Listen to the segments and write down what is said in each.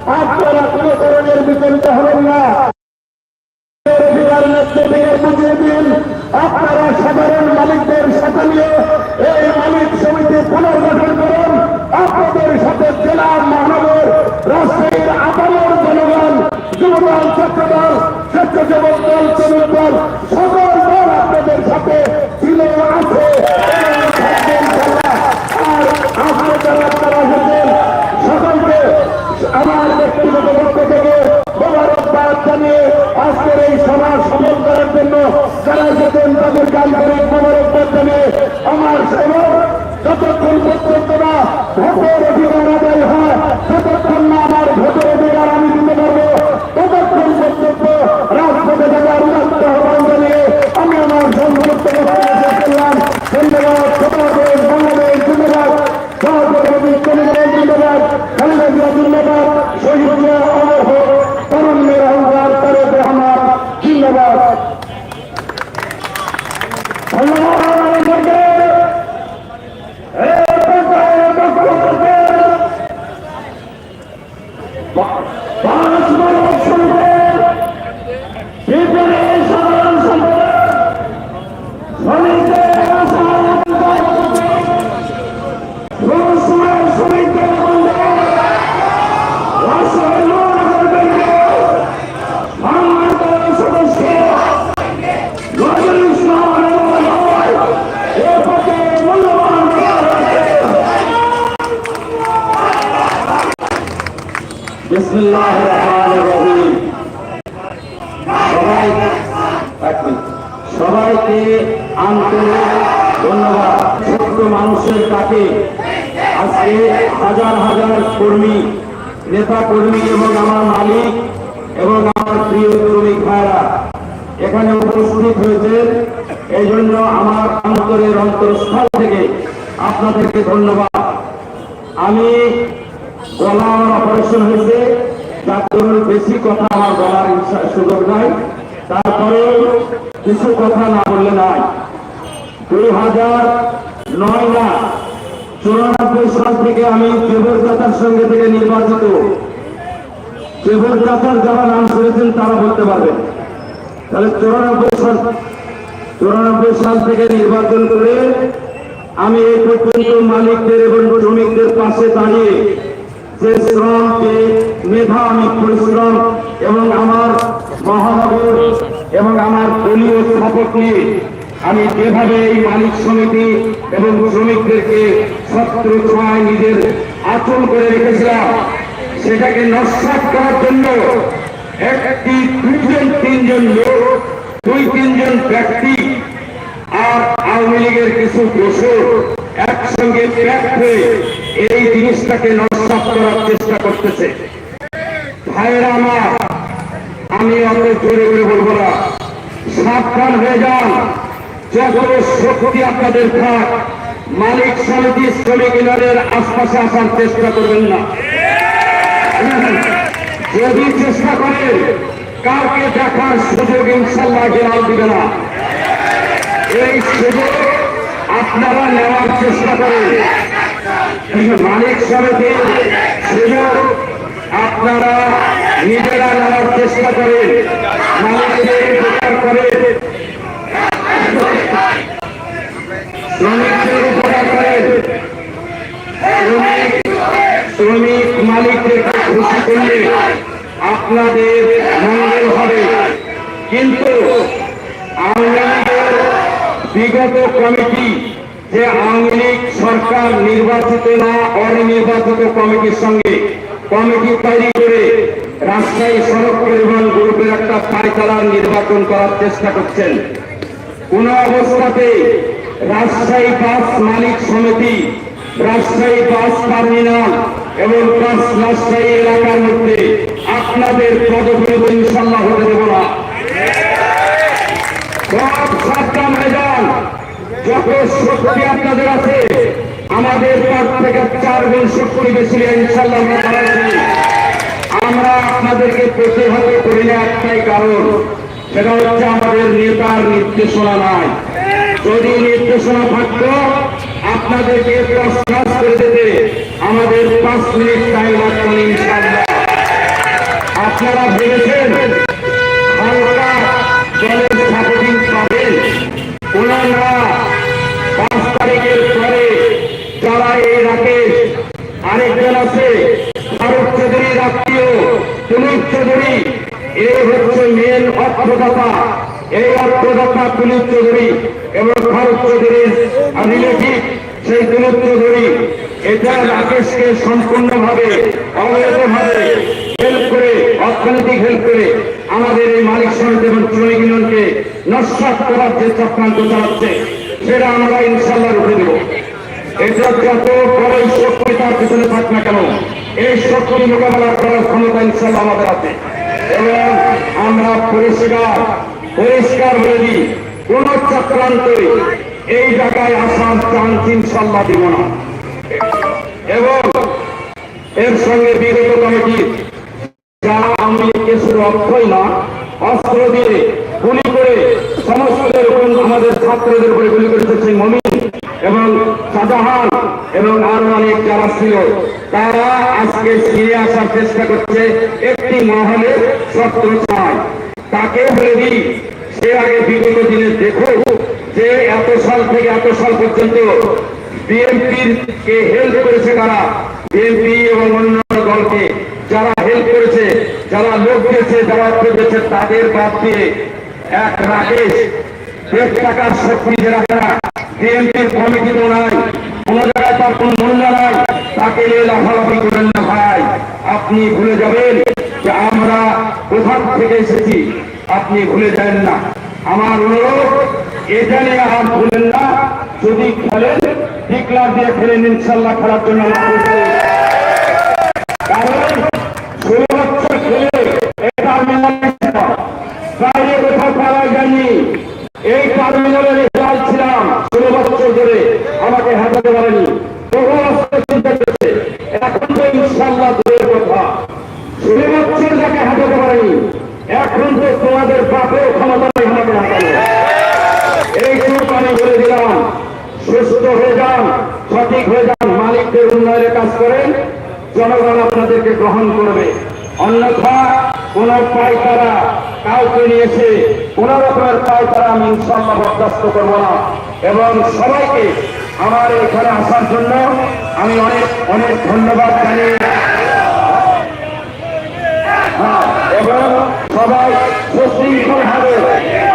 আপনারা কোন ধরনের বিচলিত হবেন না। আপনারা সাধারণ মালিকদের সাথে নিয়ে এই মালিক সমিতি পুনর্গঠন করুন। আপনাদের সাথে জেলার মহানগর রাজশাহীর আপামর জনগণ, যুবদল, ছাত্রদল, স্বেচ্ছাসেবক দল শ্রমিক দল, সকল দল আপনাদের সাথে ছিল আছে এবং থাকবে ইনশাআল্লাহ। আর আজকে যারা আপনারা এসেছেন সকলকে আমার ব্যক্তিগত পক্ষ থেকে মোবারকবাদ জানিয়ে আজকের এই সমাজ সফল করার জন্য যারা যেতেন তাদেরকে আন্তরিক মোবারকবাদ জানিয়ে আমার সেবক, যতক্ষণ পর্যন্ত না ভোটের অধিকার সবাইকে আন্তরিক ধন্যবাদ। ছোট্ট মানুষের তাকে আজকে হাজার হাজার কর্মী নেতা কর্মী এবং আমার মালিক এবং আমার প্রিয় শ্রমিক ভাইরা এখানে উপস্থিত হয়েছে এই জন্য আমার অন্তরের অন্তরস্থল থেকে আপনাদেরকে ধন্যবাদ। আমি গলা অপারেশন হয়েছে, যার জন্য বেশি কথা আমার বলার সুযোগ নাই। তারপরে কিছু কথা না বললে নাই দুই হাজার নয় না চুরানব্বই সাল থেকে আমি দেবর চাচার সঙ্গে থেকে নির্বাচিত। দেবর চাচার যারা নাম শুনেছেন তারা বলতে পারবেন। তাহলে চুরানব্বই সাল চুরানব্বই সাল থেকে নির্বাচন করে আমি এই পর্যন্ত মালিকদের এবং শ্রমিকদের পাশে দাঁড়িয়ে যে শ্রমকে মেধা, আমি পরিশ্রম এবং আমার মহানগর এবং আমার দলীয় স্থাপক আমি যেভাবে এই মালিক সমিতি এবং শ্রমিকদেরকে ছত্র ছোঁয়ায় নিজের আচরণ করে রেখেছিলাম, সেটাকে নস্বাত করার জন্য একটি দুজন তিনজন লোক, দুই, তিনজন ব্যক্তি আর আওয়ামী লীগের কিছু দোষর একসঙ্গে প্যাক এই জিনিসটাকে নস্বাত করার চেষ্টা করতেছে। ভাইয়েরা আমার আমি অত জোরে জোরে বলব না। সাবধান হয়ে যান। যত শক্তি আপনাদের থাক, মালিক সমিতি শ্রমিক ইউনিয়নের আশপাশে আসার চেষ্টা করবেন না। যদি চেষ্টা করেন, কাউকে দেখার সুযোগ ইনশাল্লাহ গেরাল দিবে না। এই সুযোগ আপনারা নেওয়ার চেষ্টা করেন। মালিক সমিতির সুযোগ আপনারা নিজেরা নেওয়ার চেষ্টা করে করেন। শ্রমিকদের উপকার শ্রমিক মালিকদেরকে খুশি করলে আপনাদের মঙ্গল হবে। কিন্তু বিগত কমিটি যে আওয়ামী লীগ সরকার নির্বাচিত না অনির্বাচিত কমিটির সঙ্গে কমিটি তৈরি করে রাজশাহী সড়ক পরিবহন গ্রুপের একটা পায়তারার নির্বাচন করার চেষ্টা করছেন। কোন অবস্থাতে রাজশাহী বাস মালিক সমিতি, রাজশাহী বাস টার্মিনাল এবং রাজশাহী এলাকার মধ্যে আপনাদের পদপরিবর্তন ইনশাল্লাহ হতে দেব না। সব যত শক্তি আপনাদের আছে, আমাদের পর থেকে চার গুণ শক্তি বেশি ইনশাল্লাহ আমরা আপনাদেরকে প্রতিহত করি না একটাই কারণ, সেটা হচ্ছে আমাদের নেতার নির্দেশনা নাই যদি নির্দেশনা থাকতো, আপনাদেরকে প্রশ্বাস করে আমাদের পাঁচ মিনিট টাইম লাগতো আপনারা ভেবেছেন পাঁচ তারিখের পরে আরেকজন আছে এই হচ্ছে মেন অর্থদাতা এই অর্থদাতা তুলিপ চৌধুরী এবং ফারুক চৌধুরীর সেই তুলিপ চৌধুরী, এটা রাকেশকে সম্পূর্ণভাবে অবৈধভাবে হেল্প করে, অর্থনৈতিক হেল্প করে আমাদের এই মালিক সমিতি এবং শ্রমিক ইউনিয়নকে নস্বাত করার যে চক্রান্ত চালাচ্ছে, সেটা আমরা ইনশাল্লাহ রুখে দেব। এটা যত বড়ই শক্তি তার পিছনে থাক না কেন, এই শক্তি মোকাবেলা করার ক্ষমতা ইনশাল্লাহ আমাদের আছে। এবং আমরা পরিষ্কার পরিষ্কার বলে দিই কোন চক্রান্তে এই জায়গায় আসার চান্স ইনশাল্লাহ দিব না। এবং এর সঙ্গে বিগত কমিটির যারা লীগকে শুধু অর্থই না, অস্ত্র দিয়ে গুলি করে সমস্ত আমাদের ছাত্রদের উপরে গুলি করেছে সেই মমিন এবং শাহজাহান এবং আরও অনেক যারা ছিল, তারা আজকে ফিরে আসার চেষ্টা করছে একটি মহলে শত্রু চায় তাকে বলে দিই, সে আগে বিগত দিনে দেখো যে এত সাল থেকে এত সাল পর্যন্ত বিএনপির কে হেল্প করেছে কারা? বিএনপি এবং অন্য দলকে যারা হেল্প করেছে, যারা লোক দিয়েছে, যারা অর্থ দিয়েছে, তাদের বাদ দিয়ে এক রাকেশ দেড় টাকার শক্তি রাখা, বিএনপির কোন জায়গায় তার কোন মূল্য নাই। তাকে নিয়ে লাফালাফি করেন না ভাই। আপনি ভুলে যাবেন যে আমরা কোথা থেকে এসেছি। আপনি ভুলে যাবেন না। আমার অনুরোধ এটা নিয়ে আর ভুলেন না। যদি খেলেন ডিক্লার দিয়ে খেলেন ইনশাল্লাহ খেলার জন্য তো তোমাদের বাপেও ক্ষমতা নেই আমাকে হাঁটানো এই সুখ আমি বলে দিলাম। সুস্থ হয়ে যান সঠিক হয়ে যান মালিকদের উন্নয়নের কাজ করেন জনগণ আপনাদেরকে গ্রহণ করবে। অন্যথা কোন পাইকারা কাউকে নিয়েছে কোন রকমের পাইকারা আমি ইনশাল্লাহ বরদাস্ত করব না। এবং সবাইকে আমার এখানে আসার জন্য আমি অনেক অনেক ধন্যবাদ জানিয়ে হ্যাঁ, এবং সবাই সুশৃঙ্খল ভাবে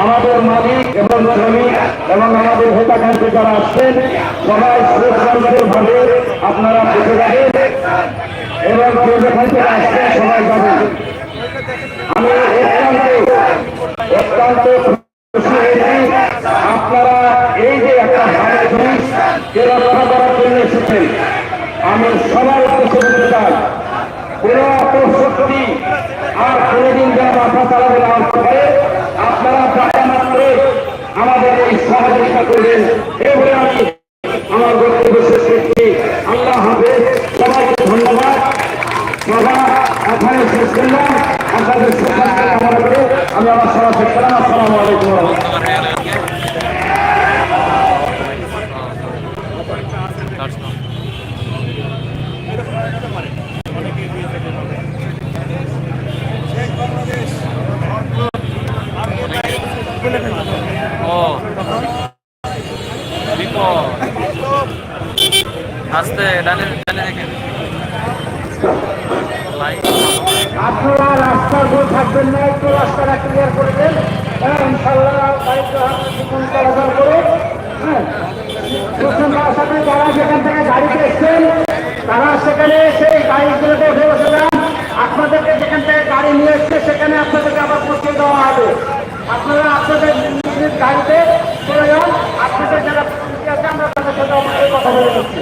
আমাদের মালিক এবং শ্রমিক এবং আমাদের হেতাকান্তি যারা আসছেন সবাই সুশৃঙ্খল ভাবে আপনারা বসে যাবেন এবং যেখান থেকে আসছেন সবাই যাবেন আমি অত্যন্ত খুশি হয়েছি। আপনারা এই যে একটা ভালো জিনিস কে রক্ষা করার জন্য এসেছেন। আমি সবার উদ্দেশ্যে বলতে চাই। কোন অপশক্তি আর কোনদিন যেন মাথা চালাবে না পারে, আপনারা টাকা মাত্র আমাদের এই সহযোগিতা করবেন। এই বলে আমি আমার বক্তব্য শেষ করছি। আল্লাহ হাফেজ, সবাইকে ধন্যবাদ। সভা এখানে শেষ করলাম। আপনাদের আমি আমার সভা শেষ করলাম। আসসালামু আলাইকুম। আপনারা রাস্তার উপর থাকবেন না, একটু রাস্তাটা ক্লিয়ার করে দেন। হ্যাঁ ইনশাল্লাহ চলাচল করে হ্যাঁ যারা যেখান থেকে গাড়িতে এসছেন, তারা সেখানে সেই গাড়িগুলোতে উঠে বসে যান। আপনাদেরকে যেখান থেকে গাড়ি নিয়ে এসছে, সেখানে আপনাদেরকে আবার পৌঁছে দেওয়া হবে। আপনারা আপনাদের গাড়িতে চলে যান। আপনাদের যারা আছে, আমরা তাদের সাথে কথা বলে নিচ্ছি।